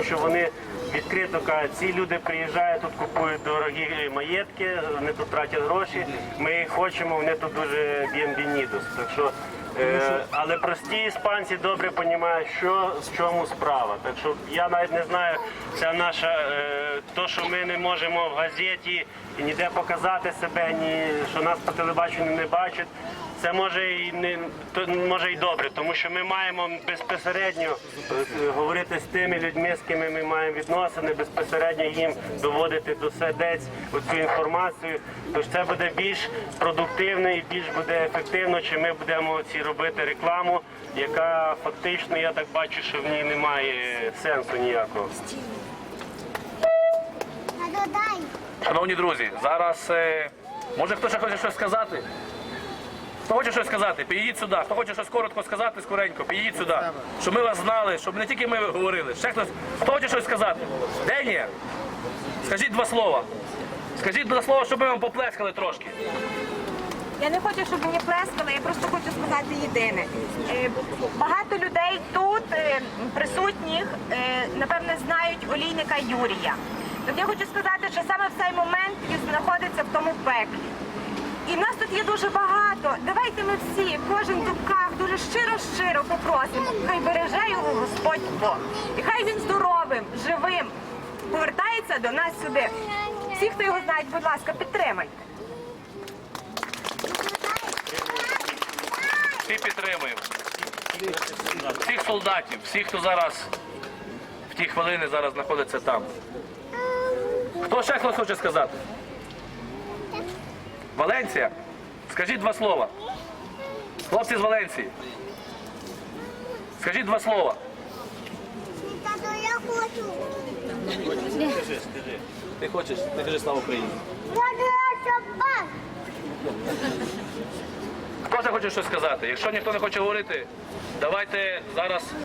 тому що вони відкрито кажуть, ці люди приїжджають тут, купують дорогі маєтки, вони тут тратять гроші. Ми їх хочемо, вони тут дуже б'ємбінідус. Так що Е, але прості іспанці добре розуміють, що в чому справа. Так що я навіть не знаю, ця наша е, то, що ми не можемо в газеті і ніде показати себе, ні що нас по телебаченню не бачать. Це може і не то може і добре, тому що ми маємо безпосередньо е, говорити з тими людьми, з ким ми маємо відносини, безпосередньо їм доводити до сердець цю інформацію. Тож це буде більш продуктивно і більш буде ефективно, чи ми будемо ці робити рекламу, яка фактично я так бачу, що в ній немає сенсу ніякого. Шановні друзі, зараз е, може хто ще хоче щось сказати? Хто хоче щось сказати, підійдіть сюди. Хто хоче щось коротко сказати, скоренько, підійдіть сюди. Щоб ми вас знали, щоб не тільки ми говорили. Ще хтось. Хто хоче щось сказати? Денія, скажіть два слова. Скажіть два слова, щоб ми вам поплескали трошки. Я не хочу, щоб мені плескали, я просто хочу сказати єдине. Е, Багато людей тут е, присутніх, е, напевне, знають олійника Юрія. Так я хочу сказати, що саме в цей момент він знаходиться в тому пеклі. І в нас тут є дуже багато. Ми всі, кожен дубках, дуже щиро-щиро попросимо. Хай береже його Господь Бог. І хай він здоровим, живим повертається до нас сюди. Всі, хто його знають, будь ласка, підтримайте. Всі підтримуємо. Всіх солдатів, всіх, хто зараз в ті хвилини зараз знаходиться там. Хто ще хтось хоче сказати? Валенція? Скажіть два слова. Хлопці з Валенції. Скажіть два слова. Тато, я хочу. Ти хочеш? Ти кажи слава Україні. Хто захоче щось сказати? Якщо ніхто не хоче говорити, давайте зараз